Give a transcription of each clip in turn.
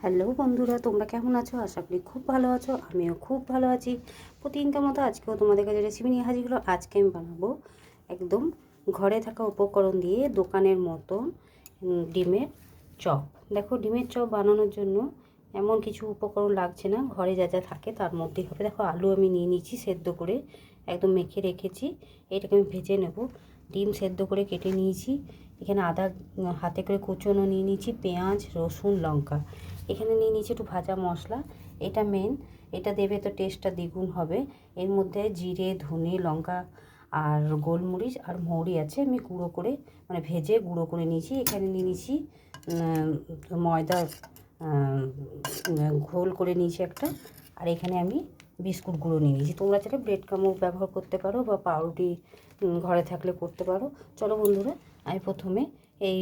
Hello বন্ধুরা, তোমরা কেমন আছো? আশা করি খুব ভালো আছো, আমিও খুব ভালো আছি। প্রতিদিনকার মতো আজকেও তোমাদের কাছে রেসিপি নিয়ে হাজির হলো আজকে আমি বানাবো একদম ঘরে থাকা উপকরণ দিয়ে দোকানের মতন ডিমের চপ। দেখো, ডিমের চপ বানানোর জন্য এমন কিছু উপকরণ লাগছে না, ঘরে যা যা থাকে তার মধ্যেই হবে। দেখো, আলু আমি নিয়ে নিচ্ছি সেদ্ধ করে, একদম মেখে রেখেছি। এটাকে আমি ভেজে নেব। ডিম সেদ্ধ করে কেটে নিয়েছি। এখানে আদা হাতে করে কুচোনো নিয়ে নিয়েছি পেঁয়াজ, রসুন, লঙ্কা। এখানে নিয়ে নিয়েছি একটু ভাজা মশলা। এটা মেন এটা দেবে তো টেস্টটা দ্বিগুণ হবে। এর মধ্যে জিরে, ধনে, লঙ্কা আর গোলমরিচ আর মৌরি আছে। আমি গুঁড়ো করে মানে ভেজে গুঁড়ো করে নিয়েছি। এখানে নিয়ে নিয়েছি ময়দা ঘোল করে নিয়েছি একটা। আর এখানে আমি বিস্কুট গুঁড়ো নিয়ে নিয়েছি। তোমরা চাইলে ব্রেড কামও ব্যবহার করতে পারো বা পাউরুটি ঘরে থাকলে করতে পারো। চলো বন্ধুরা, আমি প্রথমে এই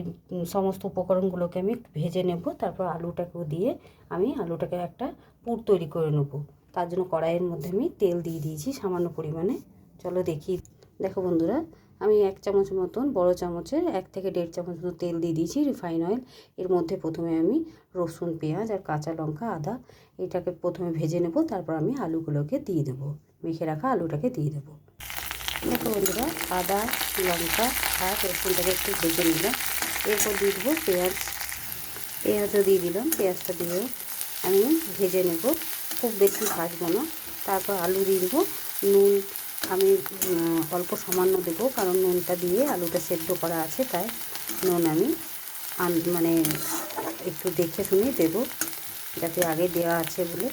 সমস্ত উপকরণগুলোকে আমি ভেজে নেব। তারপর আলুটাকেও দিয়ে আমি আলুটাকে একটা পুর তৈরি করে নেব। তার জন্য কড়াইয়ের মধ্যে আমি তেল দিয়ে দিয়েছি সামান্য পরিমাণে। চলো দেখি। দেখো বন্ধুরা আমি এক চামচ মতন বড় চামচের এক থেকে দেড় চামচ মতো তেল দিয়ে দিয়েছি রিফাইন অয়েল। এর মধ্যে প্রথমে আমি রসুন, পেঁয়াজ আর কাঁচা লঙ্কা, আদা এটাকে প্রথমে ভেজে নেব, তারপর আমি আলুগুলোকে দিয়ে দেবো। মেখে রাখা আলুটাকে দিয়ে দেবো। দেখো বন্ধুরা, আদা, লঙ্কা আর রসুনটাকে একটু ভেজে নিলাম। এরপর দিয়ে দেবো পেঁয়াজ। পেঁয়াজও দিয়ে দিলাম, পেঁয়াজটা দিয়ে আমি ভেজে নেব। খুব বেশি ভাজবো না। তারপর আলু দিয়ে দেবো, নুন আমি অল্প সামান্য দেবো, কারণ নুনটা দিয়ে আলুটা সেদ্ধ করা আছে, তাই নুন আমি মানে একটু দেখে শুনে দেবো, যাতে আগে দেওয়া আছে বলে।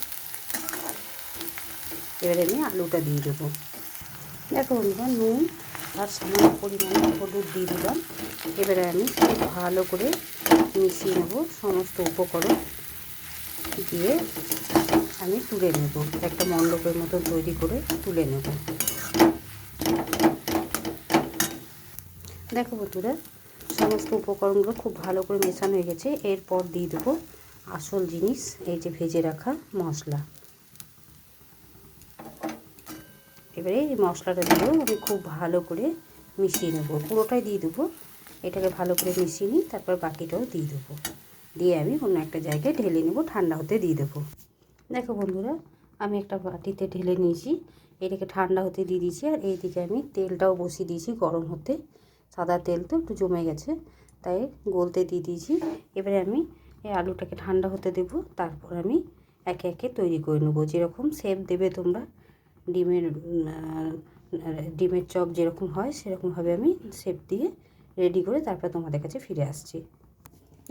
এবারে আমি আলুটা দিয়ে দেবো। দেখো বন্ধুরা, নুন আর সামান্য পরিমাণে হলুদ দিয়ে দিলাম। এবারে আমি খুব ভালো করে মিশিয়ে নেব সমস্ত উপকরণ দিয়ে, আমি তুলে নেব, একটা মণ্ডপের মতো তৈরি করে তুলে নেব। দেখো বন্ধুরা, সমস্ত উপকরণগুলো খুব ভালো করে মেশানো হয়ে গেছে। এরপর দিয়ে দেবো আসল জিনিস, এই যে ভেজে রাখা মশলা। এবারে এই মশলাটা দিয়েও আমি খুব ভালো করে মিশিয়ে নেব। পুরোটাই দিয়ে দেবো, এটাকে ভালো করে মিশিয়ে নিই তারপর বাকিটাও দিয়ে দেবো। দিয়ে আমি অন্য একটা জায়গায় ঢেলে নেব, ঠান্ডা হতে দিয়ে দেবো। দেখো বন্ধুরা, আমি একটা বাটিতে ঢেলে নিয়েছি, এটাকে ঠান্ডা হতে দিয়ে দিয়েছি, আর এইদিকে আমি তেলটাও বসিয়ে দিয়েছি গরম হতে। সাদা তেল তো একটু জমে গেছে, তাই গলতে দিয়ে দিয়েছি। এবারে আমি এই আলুটাকে ঠান্ডা হতে দেবো, তারপর আমি একে একে তৈরি করে নেব। যেরকম শেপ দেবে তোমরা, ডিমের ডিমের চপ যেরকম হয়, সেরকমভাবে আমি শেপ দিয়ে রেডি করে তারপর তোমাদের কাছে ফিরে আসছি।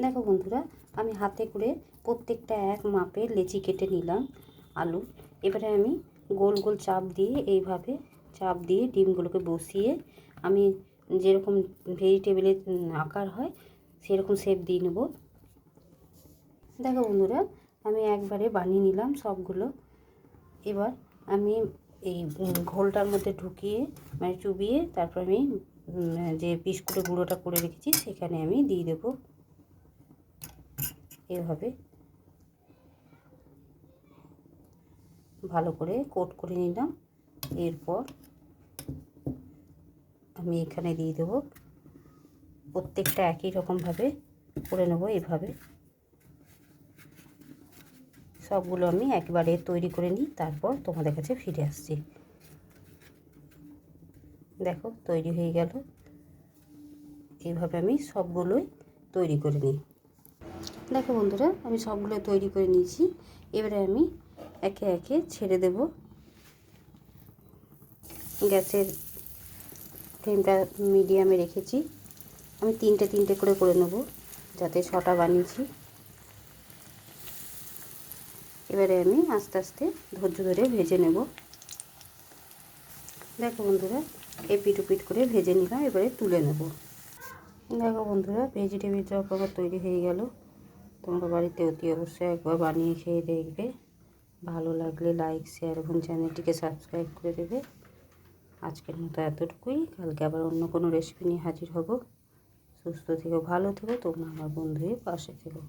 দেখো বন্ধুরা, আমি হাতে করে প্রত্যেকটা এক মাপে লেচি কেটে নিলাম আলু। এবারে আমি গোল গোল চাপ দিয়ে এইভাবে চাপ দিয়ে ডিমগুলোকে বসিয়ে আমি যেরকম ভেজিটেবিলের আকার হয়, সেরকম শেপ দিয়ে নেব। দেখো বন্ধুরা, আমি একবারে বানিয়ে নিলাম সবগুলো। এবার আমি এই ঘোলটার মধ্যে ঢুকিয়ে মানে চুবিয়ে, তারপর আমি যে বিস্কুটের গুঁড়োটা করে রেখেছি, সেখানে আমি দিয়ে দেবো। এভাবে ভালো করে কোট করে নিলাম। এরপর আমি এখানে দিয়ে দেবো। প্রত্যেকটা একই রকমভাবে করে নেব এভাবে। সবগুলো আমি একবারে তৈরি করে নিই, তারপর তোমাদের কাছে ফিরে আসছি। দেখো, তৈরি হয়ে গেল। এইভাবে আমি সবগুলোই তৈরি করে নিই। দেখো বন্ধুরা, আমি সবগুলো তৈরি করে নিয়েছি। এবারে আমি একে একে ছেড়ে দেব। গ্যাসের ফ্লেমটা মিডিয়ামে রেখেছি। আমি তিনটে তিনটে করে করে নেব, যাতে ছটা বানিয়েছি। এবারে আমি আস্তে আস্তে ধৈর্য ধরে ভেজে নেব। দেখো বন্ধুরা, এপিট উপিট করে ভেজে নিলাম, এবারে তুলে নেব। দেখো বন্ধুরা, ভেজিটেবিল চপ আমার তৈরি হয়ে গেল। তোমরা বাড়িতে অতি অবশ্যই একবার বানিয়ে খেয়ে দেখবে। ভালো লাগলে লাইক শেয়ার এবং চ্যানেলটিকে সাবস্ক্রাইব করে দেবে। আজকের মতো এতটুকুই। কালকে আবার অন্য কোনো রেসিপি নিয়ে হাজির হব। সুস্থ থেকো, ভালো থেকো, তোমরা আমার বন্ধু পাশে থেকো।